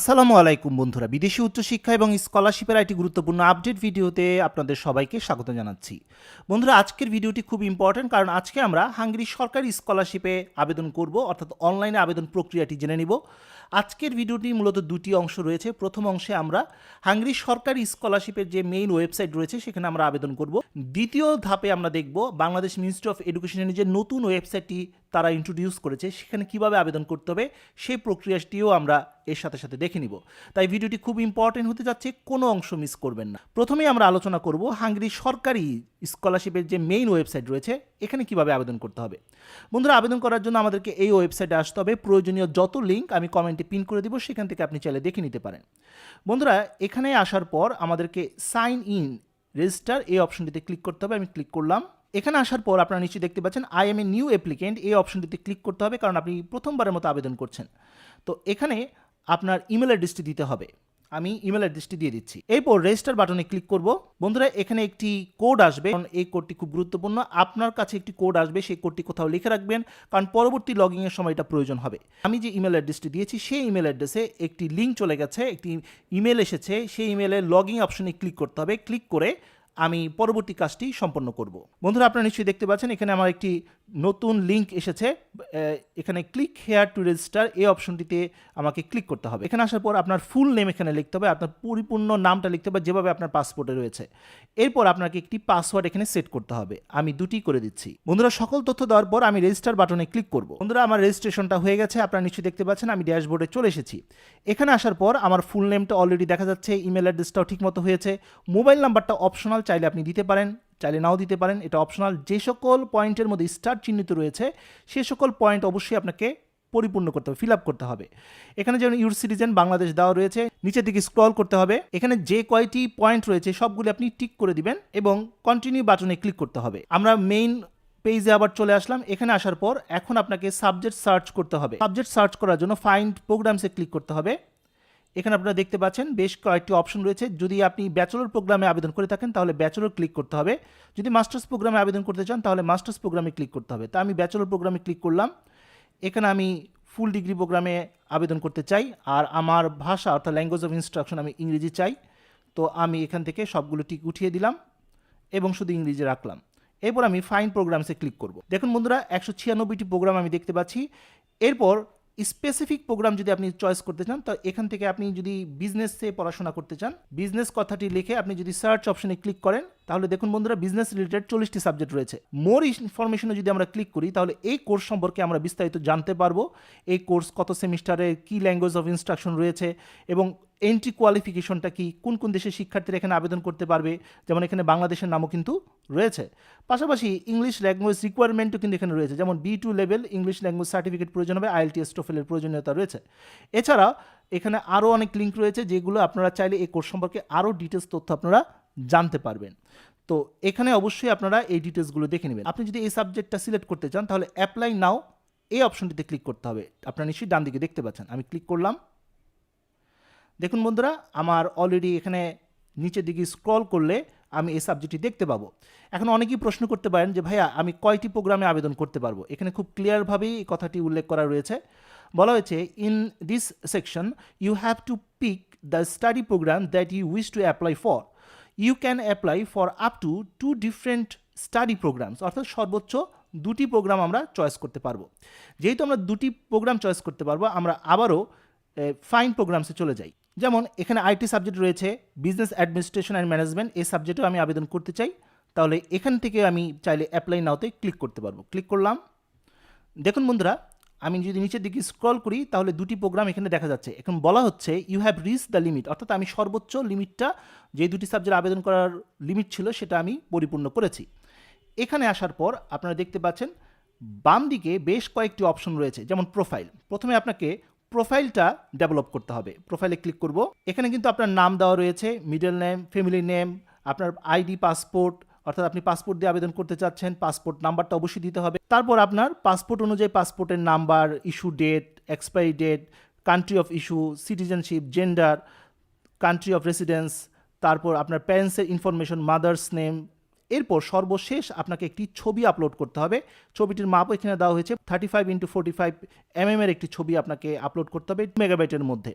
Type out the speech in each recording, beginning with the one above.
আসসালামু আলাইকুম বন্ধুরা। বিদেশি উচ্চশিক্ষা এবং স্কলারশিপের একটি গুরুত্বপূর্ণ আপডেট ভিডিওতে আপনাদের সবাইকে স্বাগত জানাচ্ছি। বন্ধুরা, আজকের ভিডিওটি খুব ইম্পর্ট্যান্ট কারণ আজকে আমরা হাঙ্গেরি সরকারি স্কলারশিপে আবেদন করব, অর্থাৎ অনলাইনে আবেদন প্রক্রিয়াটি জেনে নিব। আজকের ভিডিওটি মূলত দুটি অংশ রয়েছে। প্রথম অংশে আমরা হাঙ্গেরি সরকারি স্কলারশিপের যে মেইন ওয়েবসাইট রয়েছে, সেখানে আমরা আবেদন করব। দ্বিতীয় ধাপে আমরা দেখব বাংলাদেশ মিনিস্ট্রি অফ এডুকেশনের যে নতুন ওয়েবসাইটটি তারা ইন্ট্রোডিউস করেছে, সেখানে কীভাবে আবেদন করতে হবে, সেই প্রক্রিয়াটিও আমরা এর সাথে সাথে দেখে নিব। তাই ভিডিওটি খুব ইম্পর্টেন্ট হতে যাচ্ছে, কোনো অংশ মিস করবেন না। প্রথমেই আমরা আলোচনা করব হাঙ্গেরি সরকারি স্কলারশিপের যে মেইন ওয়েবসাইট রয়েছে, এখানে কীভাবে আবেদন করতে হবে। বন্ধুরা, আবেদন করার জন্য আমাদেরকে এই ওয়েবসাইটে আসতে হবে। প্রয়োজনীয় যত লিঙ্ক আমি কমেন্টে পিন করে দিব, সেখান থেকে আপনি চাইলে দেখে নিতে পারেন। বন্ধুরা, এখানে আসার পর আমাদেরকে সাইন ইন রেজিস্টার এই অপশনটিতে ক্লিক করতে হবে। আমি ক্লিক করলাম। এখানে আসার পর আপনারা নিশ্চয়ই দেখতে পাচ্ছেন I am a new applicant এই অপশনটিতে ক্লিক করতে হবে, কারণ আপনি প্রথমবারের মতো আবেদন করছেন। তো এখানে আপনার ইমেল অ্যাড্রেসটি দিতে হবে। আমি ইমেল অ্যাড্রেসটি দিয়ে দিচ্ছি। এরপর রেজিস্টার বাটনে ক্লিক করব। বন্ধুরা, এখানে একটি কোড আসবে। কারণ এই কোডটি খুব গুরুত্বপূর্ণ। আপনার কাছে একটি কোড আসবে। সেই কোডটি কোথাও লিখে রাখবেন। কারণ পরবর্তী লগইনের সময় এটা প্রয়োজন হবে। আমি যে ইমেল অ্যাড্রেসটি দিয়েছি, সেই ইমেল অ্যাড্রেসে একটি লিঙ্ক চলে গেছে। একটি ইমেল এসেছে। সেই ইমেলে লগইন অপশনে ক্লিক করতে হবে। ক্লিক করে আমি পরবর্তী কাজটি সম্পন্ন করব। বন্ধুরা, আপনারা নিশ্চয়ই দেখতে পাচ্ছেন, এখানে আমার একটি নতুন লিঙ্ক এসেছে এখানে ক্লিক হেয়ার টু রেজিস্টার এই অপশনটিতে আমাকে ক্লিক করতে হবে। এখানে আসার পর আপনার ফুল নেম এখানে লিখতে হবে, আপনার পরিপূর্ণ নামটা লিখতে হবে যেভাবে আপনার পাসপোর্টে রয়েছে। এরপর আপনাকে একটি পাসওয়ার্ড এখানে সেট করতে হবে, আমি দুটি করে দিচ্ছি। বন্ধুরা, সকল তথ্য দেওয়ার পর আমি রেজিস্টার বাটনে ক্লিক করব। বন্ধুরা, আমার রেজিস্ট্রেশনটা হয়ে গেছে, আপনারা নিশ্চয়ই দেখতে পাচ্ছেন, আমি ড্যাশবোর্ডে চলে এসেছি। এখানে আসার পর আমার ফুল নেমটা অলরেডি দেখা যাচ্ছে ইমেল অ্যাড্রেসটাও ঠিকমতো হয়েছে মোবাইল নাম্বারটা অপশনাল চাইলে আপনি দিতে পারেন। চাইলে নাও দিতে পারেন, এটা অপশনাল যে সকল পয়েন্টের মধ্যে স্টার চিহ্নিত রয়েছে, সে সকল পয়েন্ট অবশ্যই আপনাকে পরিপূর্ণ করতে হবে ফিল আপ করতে হবে। এখানে যেমন ইউর সিটিজেন বাংলাদেশ দেওয়া রয়েছে নিচের দিকে স্ক্রল করতে হবে। এখানে যে কয়টি পয়েন্ট রয়েছে, সবগুলি আপনি টিক করে দিবেন এবং কন্টিনিউ বাটনে ক্লিক করতে হবে। আমরা মেইন পেজে আবার চলে আসলাম। এখানে আসার পর এখন আপনাকে সাবজেক্ট সার্চ করতে হবে। সাবজেক্ট সার্চ করার জন্য ফাইন্ড প্রোগ্রামসে ক্লিক করতে হবে। এখানে আপনারা দেখতে পাচ্ছেন বেশ কয়েকটি অপশন রয়েছে। যদি আপনি ব্যাচেলর প্রোগ্রামে আবেদন করে থাকেন, তাহলে ব্যাচেলর ক্লিক করতে হবে। যদি মাস্টার্স প্রোগ্রামে আবেদন করতে চান, তাহলে মাস্টার্স প্রোগ্রামে ক্লিক করতে হবে। তা আমি ব্যাচেলর প্রোগ্রামে ক্লিক করলাম। এখানে আমি ফুল ডিগ্রি প্রোগ্রামে আবেদন করতে চাই। আর আমার ভাষা, অর্থাৎ ল্যাঙ্গুয়েজ অফ ইনস্ট্রাকশন আমি ইংরেজি চাই। তো আমি এখান থেকে সবগুলো টিক উঠিয়ে দিলাম এবং শুধু ইংরেজি রাখলাম। এরপর আমি ফাইন প্রোগ্রামসে ক্লিক করব। দেখুন বন্ধুরা, একশো ছিয়ানব্বইটি প্রোগ্রাম আমি দেখতে পাচ্ছি। এরপর স্পেসিফিক প্রোগ্রাম যদি আপনি চয়েস করতে চান, তো এখান থেকে আপনি যদি বিজনেসে পড়াশোনা করতে চান বিজনেস কথাটি লিখে আপনি যদি সার্চ অপশনে ক্লিক করেন, তাহলে দেখুন বন্ধুরা বিজনেস রিলেটেড চল্লিশটি সাবজেক্ট রয়েছে। মোর ইনফরমেশনে যদি আমরা ক্লিক করি, তাহলে এই কোর্স সম্পর্কে আমরা বিস্তারিত জানতে পারব। এই কোর্স কত সেমিস্টারে কী ল্যাঙ্গুয়েজ অফ ইনস্ট্রাকশন রয়েছে এবং এন্ট্রি কোয়ালিফিকেশনটা কি? কোন কোন দেশের শিক্ষার্থীরা এখানে আবেদন করতে পারবে? যেমন এখানে বাংলাদেশের নামও কিন্তু রয়েছে। পাশাপাশি ইংলিশ ল্যাঙ্গুয়েজ রিকোয়ারমেন্টও কিন্তু এখানে রয়েছে। যেমন B two level English language certificate প্রয়োজন হবে আইএলটিএস টোফেলের প্রয়োজনীয়তা রয়েছে। এছাড়া এখানে আরও অনেক লিঙ্ক রয়েছে, যেগুলো আপনারা চাইলে এই কোর্স সম্পর্কে আরও ডিটেলস তথ্য আপনারা জানতে পারবেন। তো এখানে অবশ্যই আপনারা এই ডিটেলসগুলো দেখে নেবেন। আপনি যদি এই সাবজেক্টটা সিলেক্ট করতে চান, তাহলে অ্যাপ্লাই নাও এই অপশনটিতে ক্লিক করতে হবে। আপনারা নিশ্চয়ই ডান দিকে দেখতে পাচ্ছেন। আমি ক্লিক করলাম। দেখুন বন্ধুরা, আমার অলরেডি এখানে নিচের দিকে স্ক্রল করলে আমি এই সাবজেক্টটি দেখতে পাবো। এখন অনেকেই প্রশ্ন করতে পারেন যে, ভাইয়া, আমি কয়টি প্রোগ্রামে আবেদন করতে পারব? এখানে খুব ক্লিয়ারভাবেই এই কথাটি উল্লেখ করা রয়েছে। বলা হয়েছে in this section you have to pick the study program that you wish to apply for you can apply for up to two different study programs অর্থাৎ সর্বোচ্চ দুটি প্রোগ্রাম আমরা চয়েস করতে পারব। যেহেতু আমরা দুটি প্রোগ্রাম চয়েস করতে পারব, আমরা আবারও ফাইন প্রোগ্রামসে চলে যাই। যেমন, এখানে আইটি সাবজেক্ট রয়েছে, বিজনেস অ্যাডমিনিস্ট্রেশন অ্যান্ড ম্যানেজমেন্ট, এই সাবজেক্টেও আমি আবেদন করতে চাই। তাহলে এখান থেকে আমি চাইলে অ্যাপ্লাই নাওতে ক্লিক করতে পারব। ক্লিক করলাম। দেখুন বন্ধুরা, আমি যদি নিচের দিকে স্ক্রল করি, তাহলে দুটি প্রোগ্রাম এখানে দেখা যাচ্ছে। এখন বলা হচ্ছে you have reach the limit অর্থাৎ আমি সর্বোচ্চ লিমিটটা, যে দুটি সাবজেক্ট আবেদন করার লিমিট ছিল, সেটা আমি পরিপূর্ণ করেছি। এখানে আসার পর আপনারা দেখতে পাচ্ছেন বাম দিকে বেশ কয়েকটি অপশন রয়েছে, যেমন প্রোফাইল প্রথমে আপনাকে প্রোফাইলটা ডেভেলপ করতে হবে। প্রোফাইলে ক্লিক করব। এখানে কিন্তু আপনার নাম দেওয়া রয়েছে মিডল নেম ফ্যামিলি নেম আপনার আইডি পাসপোর্ট অর্থাৎ আপনি পাসপোর্ট দিয়ে আবেদন করতে চাচ্ছেন পাসপোর্ট নাম্বারটা অবশ্যই দিতে হবে। তারপর আপনার পাসপোর্ট অনুযায়ী পাসপোর্টের number issue date expiry date country of issue citizenship gender country of residence তারপর আপনার প্যারেন্টসের ইনফরমেশন মাদার্স নেম এরপর সর্বশেষ আপনাকে একটি ছবি আপলোড করতে হবে। ছবিটির মাপ এখানে দেওয়া হয়েছে। Thirty five into forty five M এর একটি ছবি আপনাকে আপলোড করতে হবে মেগাবাইটের মধ্যে।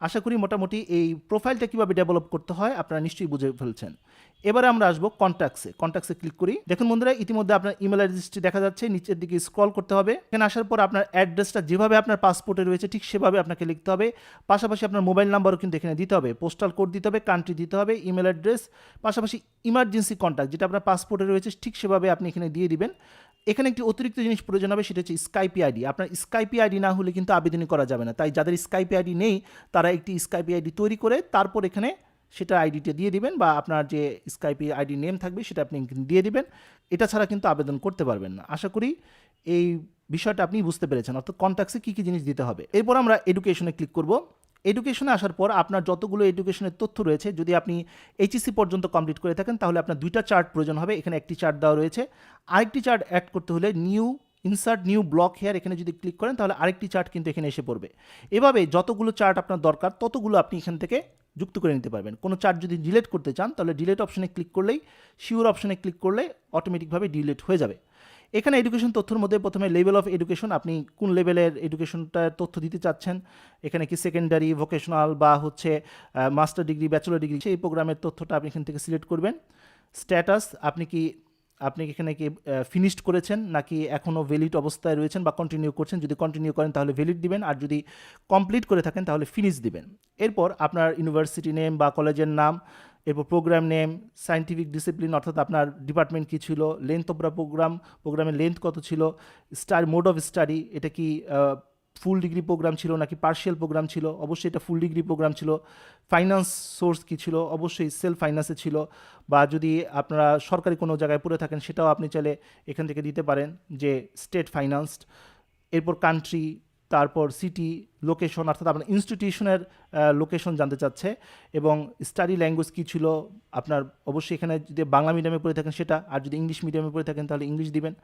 আশা করি মোটামুটি এই প্রোফাইলটা কীভাবে ডেভেলপ করতে হয় আপনারা নিশ্চয়ই বুঝে ফেলছেন। এবারে আমরা আসব কন্ট্যাক্টসে কন্ট্যাক্টসে ক্লিক করি। দেখুন বন্ধুরা, ইতিমধ্যে আপনার ইমেল অ্যাড্রেসটি দেখা যাচ্ছে। নিচের দিকে স্ক্রল করতে হবে। এখানে আসার পর আপনার অ্যাড্রেসটা যেভাবে আপনার পাসপোর্টে রয়েছে, ঠিক সেভাবে আপনাকে লিখতে হবে। পাশাপাশি আপনার মোবাইল নাম্বারও কিন্তু এখানে দিতে হবে। পোস্টাল কোড দিতে হবে কান্ট্রি দিতে হবে ইমেল অ্যাড্রেস পাশাপাশি ইমার্জেন্সি কন্ট্যাক্ট যেটা আপনার পাসপোর্টে রয়েছে, ঠিক সেভাবে আপনি এখানে দিয়ে দিবেন। এখানে একটি অতিরিক্ত জিনিস প্রয়োজন হবে, সেটা হচ্ছে স্কাইপি আইডি আপনার স্কাইপি আইডি না হলে কিন্তু আবেদনই করা যাবে না। তাই যাদের স্কাইপি আইডি নেই, তারা একটি স্কাইপি আইডি তৈরি করে, তারপর এখানে সেটা আইডিটা দিয়ে দিবেন বা আপনার যে স্কাইপি আইডি নেম থাকবে সেটা আপনি দিয়ে দিবেন। এটা ছাড়া কিন্তু আবেদন করতে পারবেন না। আশা করি এই বিষয়টা আপনি বুঝতে পেরেছেন। অর্থাৎ কন্ট্যাক্টসে কী কী জিনিস দিতে হবে। এরপর আমরা এডুকেশনে ক্লিক করব। এডুকেশনে আসার পর আপনার যতগুলো এডুকেশনের তথ্য রয়েছে, যদি আপনি এইচএসসি পর্যন্ত কমপ্লিট করে থাকেন, তাহলে আপনার দুইটা চার্ট প্রয়োজন হবে। এখানে একটি চার্ট দেওয়া রয়েছে। আরেকটি চার্ট অ্যাড করতে হলে new insert new block here এখানে যদি ক্লিক করেন, তাহলে আরেকটি চার্ট কিন্তু এখানে এসে পড়বে। এভাবে যতগুলো চার্ট আপনার দরকার, ততগুলো আপনি এখান থেকে যুক্ত করে নিতে পারবেন। কোনো চার্ট যদি ডিলেট করতে চান, তাহলে ডিলেট অপশনে ক্লিক করলেই, শিওর অপশনে ক্লিক করলে অটোমেটিকভাবে ডিলেট হয়ে যাবে। এখানে এডুকেশন তথ্যের মধ্যে প্রথমে লেভেল অফ এডুকেশন, আপনি কোন লেভেলের এডুকেশনটার তথ্য দিতে চাচ্ছেন? এখানে কি সেকেন্ডারি, ভোকেশনাল বা হচ্ছে মাস্টার ডিগ্রি, ব্যাচেলর ডিগ্রি, সেই প্রোগ্রামের তথ্যটা আপনি এখান থেকে সিলেক্ট করবেন। স্ট্যাটাস, আপনি কি আপনি কি এখানে কি ফিনিশড করেছেন নাকি এখনও ভ্যালিড অবস্থায় রয়েছেন বা কন্টিনিউ করছেন? যদি কন্টিনিউ করেন তাহলে ভ্যালিড দিবেন আর যদি কমপ্লিট করে থাকেন তাহলে ফিনিশ দিবেন। এরপর আপনার ইউনিভার্সিটি নেম বা কলেজের নাম, এরপর প্রোগ্রাম নেম সায়েন্টিফিক ডিসিপ্লিন অর্থাৎ আপনার ডিপার্টমেন্ট কী ছিল লেন্থ অফ প্রোগ্রাম প্রোগ্রামের লেন্থ কত ছিল স্টার মোড অফ স্টাডি এটা কি ফুল ডিগ্রি প্রোগ্রাম ছিল নাকি পার্শিয়াল প্রোগ্রাম ছিল? অবশ্যই এটা ফুল ডিগ্রি প্রোগ্রাম ছিল। ফাইন্যান্স সোর্স কী ছিল? অবশ্যই সেলফ ফাইন্যান্সে ছিল। বা যদি আপনারা সরকারি কোনো জায়গায় পড়ে থাকেন, সেটাও আপনি চাইলে এখান থেকে দিতে পারেন যে স্টেট ফাইন্যান্সড এরপর কান্ট্রি তারপর সিটি লোকেশন অর্থাৎ আপনার ইনস্টিটিউশনের লোকেশন জানতে চাচ্ছে। এবং স্টাডি ল্যাঙ্গুয়েজ কী ছিল? আপনার অবশ্যই এখানে যদি বাংলা মিডিয়ামে পড়ে থাকেন সেটা, আর যদি ইংলিশ মিডিয়ামে পড়ে থাকেন তাহলে ইংলিশ দিবেন।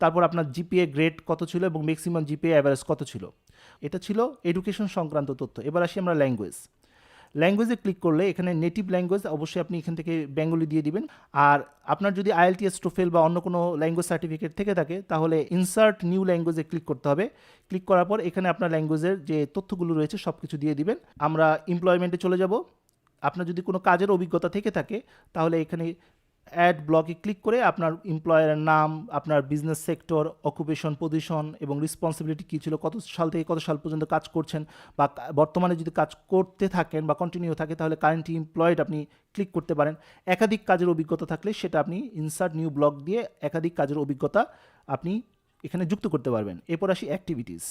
তারপর আপনার জিপিএ গ্রেড কত ছিল এবং ম্যাক্সিমাম জিপিএ অ্যাভারেজ কত ছিল? এটা ছিল এডুকেশন সংক্রান্ত তথ্য। এবার আসি আমরা ল্যাঙ্গুয়েজ ল্যাঙ্গুয়েজে ক্লিক করলে এখানে নেটিভ ল্যাঙ্গুয়েজ অবশ্যই আপনি এখান থেকে বেঙ্গলি দিয়ে দিবেন। আর আপনার যদি আইএলটিএস টোফেল বা অন্য কোনো ল্যাঙ্গুয়েজ সার্টিফিকেট থেকে থাকে, তাহলে ইনসার্ট নিউ ল্যাঙ্গুয়েজে ক্লিক করতে হবে। ক্লিক করার পর এখানে আপনার ল্যাঙ্গুয়েজের যে তথ্যগুলো রয়েছে সব কিছু দিয়ে দিবেন। আমরা এমপ্লয়মেন্টে চলে যাব। আপনার যদি কোনো কাজের অভিজ্ঞতা থেকে থাকে, তাহলে এখানে অ্যাড ব্লকে ক্লিক করে আপনার এমপ্লয়ারের নাম, আপনার বিজনেস সেক্টর অকুপেশন পজিশন এবং রেসপন্সিবিলিটি কী ছিল, কত সাল থেকে কত সাল পর্যন্ত কাজ করছেন বা বর্তমানে যদি কাজ করতে থাকেন বা কন্টিনিউ থাকে তাহলে কারেন্টলি এমপ্লয়েড আপনি ক্লিক করতে পারেন। একাধিক কাজের অভিজ্ঞতা থাকলে সেটা আপনি ইনসার্ট নিউ ব্লক দিয়ে একাধিক কাজের অভিজ্ঞতা আপনি এখানে যুক্ত করতে পারবেন। এরপর আসি অ্যাক্টিভিটিস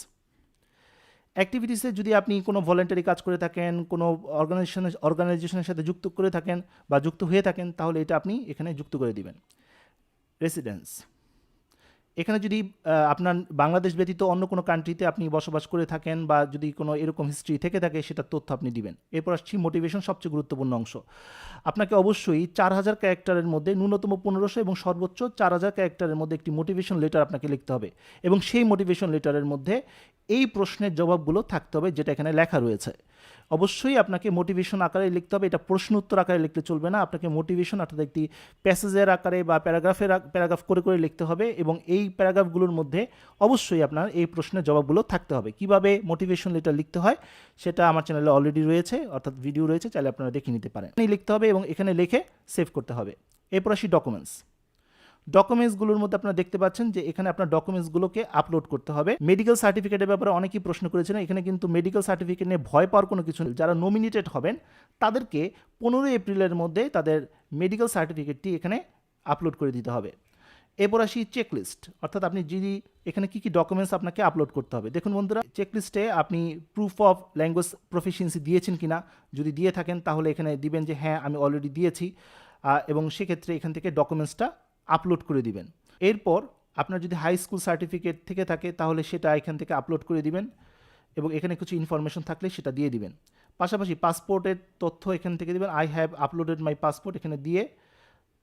অ্যাক্টিভিটিসে যদি আপনি কোনো ভলেন্টারি কাজ করে থাকেন, কোনো অর্গানাইজেশনের অর্গানাইজেশনের সাথে যুক্ত করে থাকেন বা যুক্ত হয়ে থাকেন, তাহলে এটা আপনি এখানে যুক্ত করে দিবেন। রেসিডেন্স এখানে যদি আপনার বাংলাদেশ ব্যতীত অন্য কোনো কান্ট্রিতে আপনি বসবাস করে থাকেন বা যদি কোনো এরকম হিস্ট্রি থেকে থাকে, সেটার তথ্য আপনি দিবেন। এরপর আসছি মোটিভেশন সবচেয়ে গুরুত্বপূর্ণ অংশ। আপনাকে অবশ্যই চার হাজার ক্যারেক্টারের মধ্যে ন্যূনতম পনেরোশো এবং সর্বোচ্চ চার হাজার ক্যারেক্টারের মধ্যে একটি মোটিভেশন লেটার আপনাকে লিখতে হবে এবং সেই মোটিভেশন লেটারের মধ্যে এই প্রশ্নের জবাবগুলো থাকতে হবে, যেটা এখানে লেখা রয়েছে। অবশ্যই আপনাকে মোটিভেশন আকারে লিখতে হবে। এটা প্রশ্ন উত্তর আকারে লিখতে চলবে না। আপনাকে মোটিভেশন অর্থাৎ একটি প্যাসেজের আকারে বা প্যারাগ্রাফের প্যারাগ্রাফ করে করে লিখতে হবে এবং এই প্যারাগ্রাফগুলোর মধ্যে অবশ্যই আপনার এই প্রশ্নের জবাবগুলো থাকতে হবে। কীভাবে মোটিভেশন লেটার লিখতে হয় সেটা আমার চ্যানেলে অলরেডি রয়েছে, অর্থাৎ ভিডিও রয়েছে, চাইলে আপনারা দেখে নিতে পারেন। লিখতে হবে এবং এখানে লিখে সেভ করতে হবে। এরপর আসি ডকুমেন্টস ডকুমেন্টসগুলোর মধ্যে আপনারা দেখতে পাচ্ছেন যে এখানে আপনার ডকুমেন্টসগুলোকে আপলোড করতে হবে। মেডিকেল সার্টিফিকেটের ব্যাপারে অনেকেই প্রশ্ন করেছিলেন এখানে কিন্তু মেডিকেল সার্টিফিকেট নিয়ে ভয় পাওয়ার কোনো কিছু নেই। যারা নমিনেটেড হবেন, তাদেরকে পনেরোই এপ্রিলের মধ্যে তাদের মেডিকেল সার্টিফিকেটটি এখানে আপলোড করে দিতে হবে। এরপর আসি চেকলিস্ট অর্থাৎ আপনি যদি এখানে কী কী ডকুমেন্টস আপনাকে আপলোড করতে হবে, দেখুন বন্ধুরা চেকলিস্টে আপনি প্রুফ অফ ল্যাঙ্গুয়েজ প্রফিসিয়েন্সি দিয়েছেন কি না যদি দিয়ে থাকেন তাহলে এখানে দিবেন যে হ্যাঁ আমি অলরেডি দিয়েছি। এবং সেক্ষেত্রে এখান থেকে ডকুমেন্টসটা আপলোড করে দিবেন। এরপর আপনার যদি হাই স্কুল সার্টিফিকেট থেকে থাকে, তাহলে সেটা এখান থেকে আপলোড করে দিবেন এবং এখানে কিছু ইনফরমেশন থাকলে সেটা দিয়ে দিবেন। পাশাপাশি পাসপোর্টের তথ্য এখান থেকে দিবেন। I have uploaded my passport এখানে দিয়ে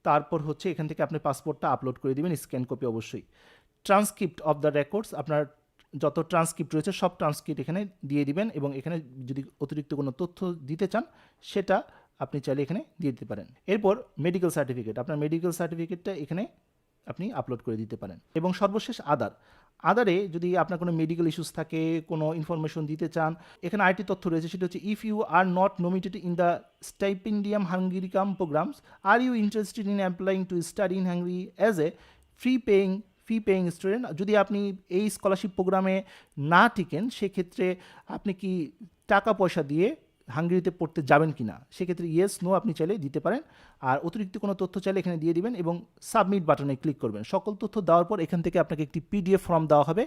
তারপর হচ্ছে এখান থেকে আপনি পাসপোর্টটা আপলোড করে দিবেন স্ক্যান কপি অবশ্যই। ট্রান্সক্রিপ্ট অফ দ্য রেকর্ডস আপনার যত ট্রান্সক্রিপ্ট রয়েছে, সব ট্রান্সক্রিপ্ট এখানে দিয়ে দিবেন এবং এখানে যদি অতিরিক্ত কোনো তথ্য দিতে চান, সেটা আপনি চাইলে এখানে দিয়ে দিতে পারেন। এরপর মেডিকেল সার্টিফিকেট আপনার মেডিকেল সার্টিফিকেটটা এখানে আপনি আপলোড করে দিতে পারেন। এবং সর্বশেষ আদার আদারে যদি আপনার কোনো মেডিকেল ইস্যুস থাকে, কোনো ইনফরমেশন দিতে চান, এখানে আরেকটি তথ্য রয়েছে, সেটা হচ্ছে if you are not nominated in the Stipendium Hungaricum programs are you interested in applying to study in Hungary as a free paying fee paying student যদি আপনি এই স্কলারশিপ প্রোগ্রামে না টিকেন, সেক্ষেত্রে আপনি কি টাকা পয়সা দিয়ে হাঙ্গেরিতে পড়তে যাবেন কি না সেক্ষেত্রে ইয়েস নো আপনি চাইলে দিতে পারেন। আর অতিরিক্ত কোনো তথ্য চাইলে এখানে দিয়ে দিবেন এবং সাবমিট বাটনে ক্লিক করবেন। সকল তথ্য দেওয়ার পর এখান থেকে আপনাকে একটি পিডিএফ ফর্ম দেওয়া হবে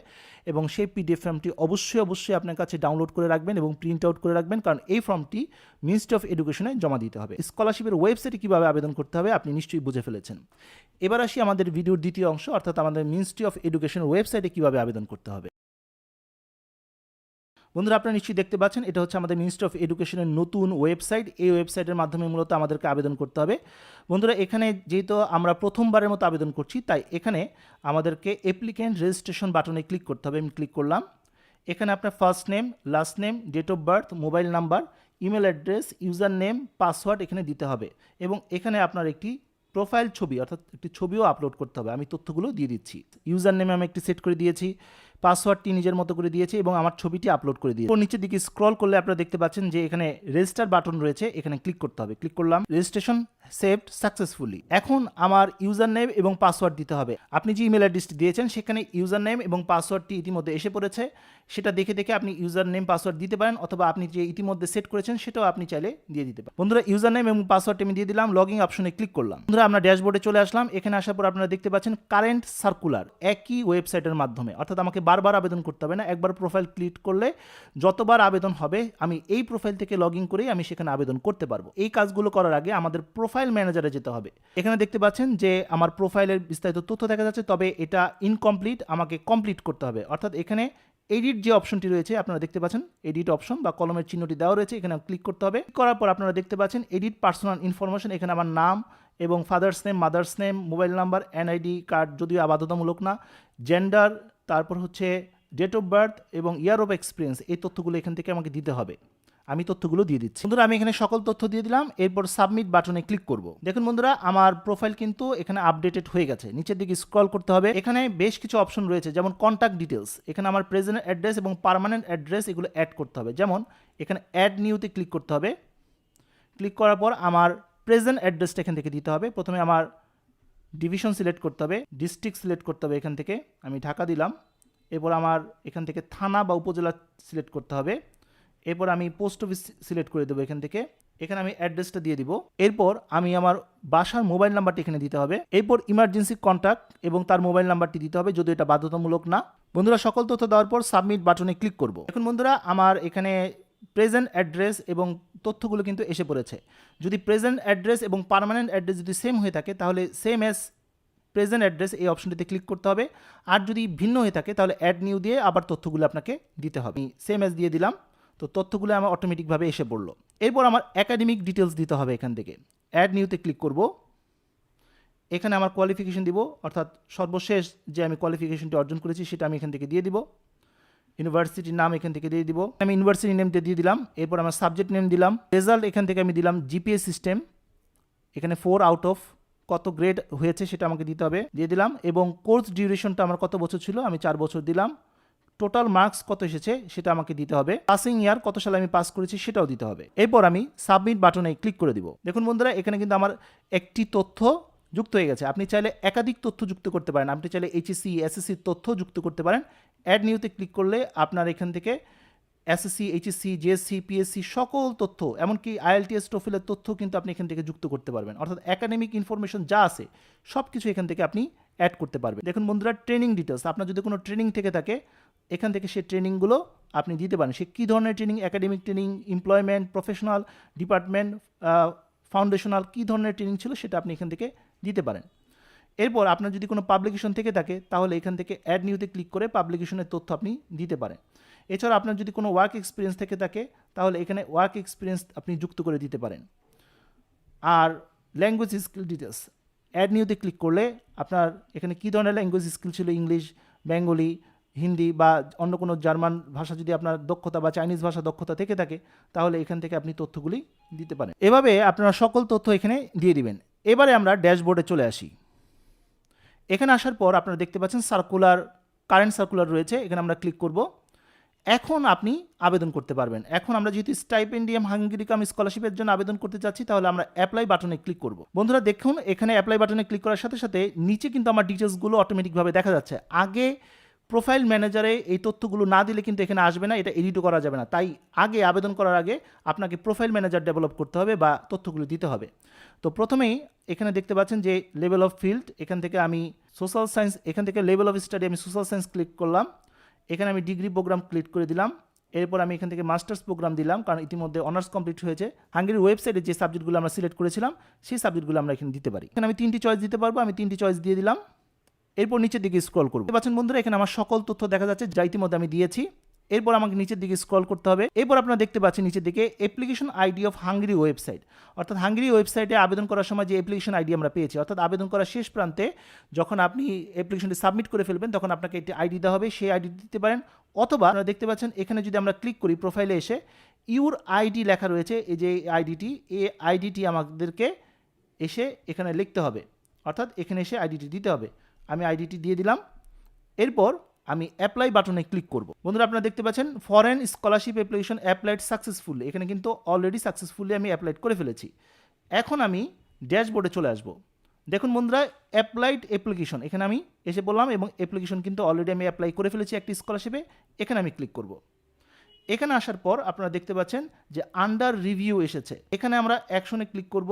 এবং সেই পিডিএফ ফর্মটি অবশ্যই অবশ্যই আপনার কাছে ডাউনলোড করে রাখবেন এবং প্রিন্ট আউট করে রাখবেন। কারণ এই ফর্মটি মিনিস্ট্রি অফ এডুকেশনে জমা দিতে হবে। স্কলারশিপের ওয়েবসাইটে কীভাবে আবেদন করতে হবে আপনি নিশ্চয়ই বুঝে ফেলেছেন। এবার আসি আমাদের ভিডিওর দ্বিতীয় অংশ, অর্থাৎ আমাদের মিনিস্ট্রি অফ এডুকেশনের ওয়েবসাইটে কীভাবে আবেদন করতে হবে। বন্ধুরা, আপনারা নিশ্চয়ই দেখতে পাচ্ছেন, এটা হচ্ছে আমাদের মিনিস্ট্রি অফ এডুকেশনের নতুন ওয়েবসাইট এই ওয়েবসাইটের মাধ্যমে মূলত আমাদেরকে আবেদন করতে হবে। বন্ধুরা, এখানে যেহেতু আমরা প্রথমবারের মতো আবেদন করছি, তাই এখানে আমাদেরকে অ্যাপ্লিক্যান্ট রেজিস্ট্রেশন বাটনে ক্লিক করতে হবে। আমি ক্লিক করলাম। এখানে আপনার first name last name date of birth mobile number email address user name password এখানে দিতে হবে। এবং এখানে আপনার একটি প্রোফাইল ছবি, অর্থাৎ একটি ছবিও আপলোড করতে হবে। আমি তথ্যগুলো দিয়ে দিচ্ছি। ইউজার নেমে আমি একটি সেট করে দিয়েছি। পাসওয়ার্ডটি নিজের মতো করে দিয়েছে এবং আমার ছবিটি আপলোড করে দিয়েছে। নিচের দিকে স্ক্রল করলে আপনারা দেখতে পাচ্ছেন যে এখানে রেজিস্টার বাটন রয়েছে, এখানে ক্লিক করতে হবে। ক্লিক করলাম রেজিস্ট্রেশন সেভড সাকসেসফুলি এখন আমার ইউজার নেম এবং পাসওয়ার্ড দিতে হবে। আপনি যে ইমেল অ্যাড্রেসটি দিয়েছেন, সেখানে ইউজার নেম এবং পাসওয়ার্ডটি ইতিমধ্যে এসে পড়েছে। সেটা দেখে দেখে আপনি ইউজার নেম পাসওয়ার্ড দিতে পারেন, অথবা আপনি যে ইতিমধ্যে সেট করেছেন, সেটাও আপনি চাইলে দিয়ে দিতে পারেন। বন্ধুরা ইউজার নেম এবং পাসওয়ার্ডটি আমি দিয়ে দিলাম লগিং অপশনে ক্লিক করলাম। বন্ধুরা, আমরা ড্যাশবোর্ডে চলে আসলাম। এখানে আসার পর আপনারা দেখতে পাচ্ছেন কারেন্ট সার্কুলার একই ওয়েবসাইটের মাধ্যমে। অর্থাৎ আমাকে বারবার আবেদন করতে হবে না, একবার প্রোফাইল ক্লিক করলে যতবার আবেদন হবে, আমি এই প্রোফাইল থেকে লগ ইন করেই আমি সেখানে আবেদন করতে পারব। এই কাজগুলো করার আগে আমাদের প্রোফাইল ম্যানেজারে যেতে হবে। এখানে দেখতে পাচ্ছেন যে আমার প্রোফাইলের বিস্তারিত তথ্য দেখা যাচ্ছে, তবে এটা ইনকমপ্লিট আমাকে কমপ্লিট করতে হবে। অর্থাৎ এখানে এডিট যে অপশনটি রয়েছে, আপনারা দেখতে পাচ্ছেন এডিট অপশন বা কলমের চিহ্নটি দেওয়া রয়েছে, এখানে ক্লিক করতে হবে। করার পর আপনারা দেখতে পাচ্ছেন এডিট পার্সোনাল ইনফরমেশন এখানে আমার নাম এবং father's name mother's name mobile number NID card যদিও বাধ্যতামূলক না জেন্ডার তারপর হচ্ছে ডেট অফ বার্থ এবং ইয়ার অফ এক্সপিরিয়েন্স এই তথ্যগুলো এখান থেকে আমাকে দিতে হবে। আমি তথ্যগুলো দিয়ে দিচ্ছি। বন্ধুরা, আমি এখানে সকল তথ্য দিয়ে দিলাম। এরপর সাবমিট বাটনে ক্লিক করব। দেখুন বন্ধুরা, আমার প্রোফাইল কিন্তু এখানে আপডেটেড হয়ে গেছে। নিচের দিকে স্ক্রল করতে হবে। এখানে বেশ কিছু অপশন রয়েছে, যেমন কন্ট্যাক্ট ডিটেলস এখানে আমার প্রেজেন্ট অ্যাড্রেস এবং পার্মানেন্ট অ্যাড্রেস এগুলো অ্যাড করতে হবে। যেমন, এখানে অ্যাড নিউতে ক্লিক করতে হবে। ক্লিক করার পর আমার প্রেজেন্ট অ্যাড্রেসটা এখান থেকে দিতে হবে। প্রথমে আমার ডিভিশন সিলেক্ট করতে হবে ডিস্ট্রিক্ট সিলেক্ট করতে হবে এখান থেকে। আমি ঢাকা দিলাম। এরপর আমার এখান থেকে থানা বা উপজেলা সিলেক্ট করতে হবে। এরপর আমি পোস্ট অফিস সিলেক্ট করে দেবো এখান থেকে। এখানে আমি অ্যাড্রেসটা দিয়ে দিব। এরপর আমি আমার বাসার মোবাইল নাম্বারটি এখানে দিতে হবে। এরপর ইমার্জেন্সি কন্ট্যাক্ট এবং তার মোবাইল নাম্বারটি দিতে হবে যদি এটা বাধ্যতামূলক না। বন্ধুরা, সকল তথ্য দেওয়ার পর সাবমিট বাটনে ক্লিক করব। এখন বন্ধুরা, আমার এখানে প্রেজেন্ট অ্যাড্রেস এবং তথ্যগুলো কিন্তু এসে পড়েছে। যদি প্রেজেন্ট অ্যাড্রেস এবং পার্মানেন্ট অ্যাড্রেস যদি সেম হয়ে থাকে, তাহলে সেম এস প্রেজেন্ট অ্যাড্রেস এই অপশনটিতে ক্লিক করতে হবে। আর যদি ভিন্ন হয়ে থাকে, তাহলে অ্যাড নিউ দিয়ে আবার তথ্যগুলো আপনাকে দিতে হবে। সেম এস দিয়ে দিলাম। তো তথ্যগুলো আমার অটোমেটিকভাবে এসে পড়ল। এরপর আমার একাডেমিক ডিটেলস দিতে হবে এখান থেকে। অ্যাড নিউতে ক্লিক করব। এখানে আমার কোয়ালিফিকেশন দিব, অর্থাৎ সর্বশেষ যে আমি কোয়ালিফিকেশনটি অর্জন করেছি সেটা আমি এখান থেকে দিয়ে দিব। ইউনিভার্সিটির নাম এখান থেকে দিয়ে দিব। আমি ইউনিভার্সিটি নেমটা দিয়ে দিলাম। এরপর আমার সাবজেক্ট নেম দিলাম। রেজাল্ট এখান থেকে আমি দিলাম জিপিএ সিস্টেম এখানে ফোর আউট অফ কত গ্রেড হয়েছে সেটা আমাকে দিতে হবে। দিয়ে দিলাম এবং কোর্স ডিউরেশনটা আমার কত বছর ছিল আমি চার বছর দিলাম। টোটাল মার্কস কত এসেছে সেটা আমাকে দিতে হবে। পাসিং ইয়ার কত সালে আমি পাস করেছি সেটাও দিতে হবে। এরপর আমি সাবমিট বাটনে ক্লিক করে দিব। দেখুন বন্ধুরা, এখানে কিন্তু আমার একটি তথ্য যুক্ত হয়ে গেছে। আপনি চাইলে একাধিক তথ্য যুক্ত করতে পারেন। আপনি চাইলে এইচএসসি এসএসসির তথ্য যুক্ত করতে পারেন। অ্যাড নিউতে ক্লিক করলে আপনার এখান থেকে এসএসসি এইচএসসি জিএসসি পিএসসি সকল তথ্য, এমনকি আইএলটিএস টোফিলের তথ্য কিন্তু আপনি এখান থেকে যুক্ত করতে পারবেন। অর্থাৎ একাডেমিক ইনফরমেশন যা আছে সব কিছু এখান থেকে আপনি অ্যাড করতে পারবেন। দেখুন বন্ধুরা ট্রেনিং ডিটেলস আপনার যদি কোনো ট্রেনিং থেকে থাকে এখান থেকে সে ট্রেনিংগুলো আপনি দিতে পারেন। সে কী ধরনের training? Academic training, employment, professional, department foundational কী ধরনের ট্রেনিং ছিল সেটা আপনি এখান থেকে দিতে পারেন। এরপর আপনার যদি কোনো পাবলিকেশন থেকে থাকে, তাহলে এখান থেকে অ্যাড নিউতে ক্লিক করে পাবলিকেশনের তথ্য আপনি দিতে পারেন। এছাড়া আপনার যদি কোনো ওয়ার্ক এক্সপিরিয়েন্স থেকে থাকে, তাহলে এখানে ওয়ার্ক এক্সপিরিয়েন্স আপনি যুক্ত করে দিতে পারেন। আর ল্যাঙ্গুয়েজ স্কিল ডিটেলস অ্যাড নিউতে ক্লিক করলে আপনার এখানে কী ধরনের ল্যাঙ্গুয়েজ স্কিল ছিল? ইংলিশ, বেঙ্গলি হিন্দি বা অন্য কোনো জার্মান ভাষা যদি আপনার দক্ষতা বা চাইনিজ ভাষা দক্ষতা থেকে থাকে, তাহলে এখান থেকে আপনি তথ্যগুলি দিতে পারেন। এভাবে আপনারা সকল তথ্য এখানে দিয়ে দিবেন। এবারে আমরা ড্যাশবোর্ডে চলে আসি। এখানে আসার পর আপনারা দেখতে পাচ্ছেন সার্কুলার, কারেন্ট সার্কুলার রয়েছে, এখানে আমরা ক্লিক করব। এখন আপনি আবেদন করতে পারবেন। এখন আমরা যেহেতু স্টাইপেন্ডিয়াম হাঙ্গেরিকাম স্কলারশিপের জন্য আবেদন করতে চাচ্ছি, তাহলে আমরা অ্যাপ্লাই বাটনে ক্লিক করব। বন্ধুরা, দেখুন, এখানে অ্যাপ্লাই বাটনে ক্লিক করার সাথে সাথে নিচে কিন্তু আমার ডিটেলসগুলো অটোমেটিকভাবে দেখা যাচ্ছে। আগে প্রোফাইল ম্যানেজারে এই তথ্যগুলো না দিলে কিন্তু এখানে আসবে না, এটা এডিটও করা যাবে না। তাই আগে আবেদন করার আগে আপনাকে প্রোফাইল ম্যানেজার ডেভেলপ করতে হবে বা তথ্যগুলো দিতে হবে। তো প্রথমেই এখানে দেখতে পাচ্ছেন যে লেভেল অফ ফিল্ড এখান থেকে আমি সোশ্যাল সায়েন্স এখান থেকে লেভেল অফ স্টাডি আমি সোশ্যাল সায়েন্স ক্লিক করলাম। এখানে আমি ডিগ্রি প্রোগ্রাম ক্লিক করে দিলাম। এরপর আমি এখান থেকে মাস্টার্স প্রোগ্রাম দিলাম, কারণ ইতিমধ্যে অনার্স কমপ্লিট হয়েছে। হাঙ্গেরির ওয়েবসাইটে যে সাবজেক্টগুলো আমরা সিলেক্ট করেছিলাম, সেই সাবজেক্টগুলো আমরা এখানে দিতে পারি। এখানে আমি তিনটি চয়েস দিতে পারব, আমি তিনটি চয়েস দিয়ে দিলাম। এরপর নিচের দিকে স্ক্রল করব। পাচ্ছেন বন্ধুরা, এখানে আমার সকল তথ্য দেখা যাচ্ছে, যা ইতিমধ্যে আমি দিয়েছি। এরপর আমাকে নিচের দিকে স্ক্রল করতে হবে। এরপর আপনারা দেখতে পাচ্ছেন নিচের দিকে application ID of Hungary website অর্থাৎ হাঙ্গরি ওয়েবসাইটে আবেদন করার সময় যে অ্যাপ্লিকেশন আইডি আমরা পেয়েছি, অর্থাৎ আবেদন করার শেষ প্রান্তে যখন আপনি অ্যাপ্লিকেশনটি সাবমিট করে ফেলবেন, তখন আপনাকে একটি আইডি দেওয়া হবে, সেই আইডি দিতে পারেন। অথবা আপনারা দেখতে পাচ্ছেন, এখানে যদি আমরা ক্লিক করি প্রোফাইলে এসে ইউর আইডি লেখা রয়েছে, এই যে আইডিটি এই আইডিটি আমাদেরকে এসে এখানে লিখতে হবে। অর্থাৎ এখানে এসে আইডিটি দিতে হবে। আমি আইডিটি দিয়ে দিলাম। এরপর আমি অ্যাপ্লাই বাটনে ক্লিক করব। বন্ধুরা, আপনারা দেখতে পাচ্ছেন foreign scholarship application applied successfully এখানে কিন্তু অলরেডি সাকসেসফুলি আমি অ্যাপ্লাইড করে ফেলেছি। এখন আমি ড্যাশবোর্ডে চলে আসব। দেখুন বন্ধুরা অ্যাপ্লাইড অ্যাপ্লিকেশন এখানে আমি এসে বললাম এবং অ্যাপ্লিকেশন কিন্তু অলরেডি আমি অ্যাপ্লাই করে ফেলেছি একটি স্কলারশিপে এখানে আমি ক্লিক করব। এখানে আসার পর আপনারা দেখতে পাচ্ছেন যে আন্ডার রিভিউ এসেছে। এখানে আমরা অ্যাকশনে ক্লিক করব।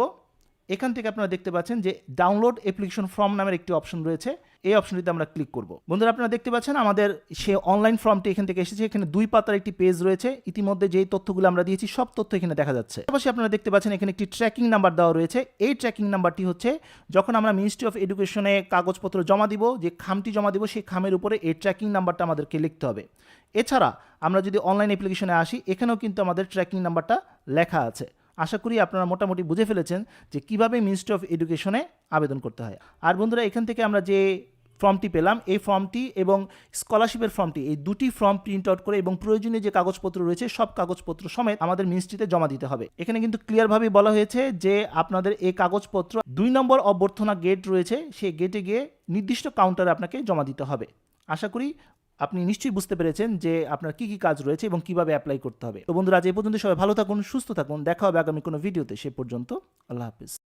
এখান থেকে আপনারা দেখতে পাচ্ছেন যে ডাউনলোড অ্যাপ্লিকেশন ফর্ম নামের একটি অপশন রয়েছে। এই অপশনটিতে আমরা ক্লিক করব। বন্ধুরা, আপনারা দেখতে পাচ্ছেন আমাদের সে অনলাইন ফর্মটি এখান থেকে এসেছে। এখানে দুই পাতার একটি পেজ রয়েছে। ইতিমধ্যে যেই তথ্যগুলো আমরা দিয়েছি, সব তথ্য এখানে দেখা যাচ্ছে। পাশাপাশি আপনারা দেখতে পাচ্ছেন এখানে একটি ট্র্যাকিং নাম্বার দেওয়া রয়েছে। এই ট্র্যাকিং নাম্বারটি হচ্ছে, যখন আমরা মিনিস্ট্রি অফ এডুকেশনে কাগজপত্র জমা দিব, যে খামটি জমা দিব, সেই খামের উপরে এই ট্র্যাকিং নাম্বারটা আমাদেরকে লিখতে হবে। এছাড়া আমরা যদি অনলাইন অ্যাপ্লিকেশনে আসি, এখানেও কিন্তু আমাদের ট্র্যাকিং নাম্বারটা লেখা আছে। আশা করি আপনারা মোটামুটি বুঝে ফেলেছেন যে কীভাবে মিনিস্ট্রি অফ এডুকেশনে আবেদন করতে হয়। আর বন্ধুরা, এখান থেকে আমরা যে ফর্মটি পেলাম, এই ফর্মটি এবং স্কলারশিপের ফর্মটি, এই দুটি ফর্ম প্রিন্ট আউট করে এবং প্রয়োজনীয় যে কাগজপত্র রয়েছে, সব কাগজপত্র সমেত আমাদের মিনিস্ট্রিতে জমা দিতে হবে। এখানে কিন্তু ক্লিয়ারভাবে বলা হয়েছে যে আপনাদের এই কাগজপত্র দুই নম্বর অভ্যর্থনা গেট রয়েছে, সেই গেটে গিয়ে নির্দিষ্ট কাউন্টারে আপনাকে জমা দিতে হবে। আশা করি আপনি নিশ্চয়ই বুঝতে পেরেছেন যে আপনার কি কি কাজ রয়েছে এবং কীভাবে অ্যাপ্লাই করতে হবে। তো বন্ধুরা, আজ এই পর্যন্ত সবাই ভালো থাকুন, সুস্থ থাকুন। দেখা হবে আগামী কোনো ভিডিওতে। সে পর্যন্ত আল্লাহ হাফিজ।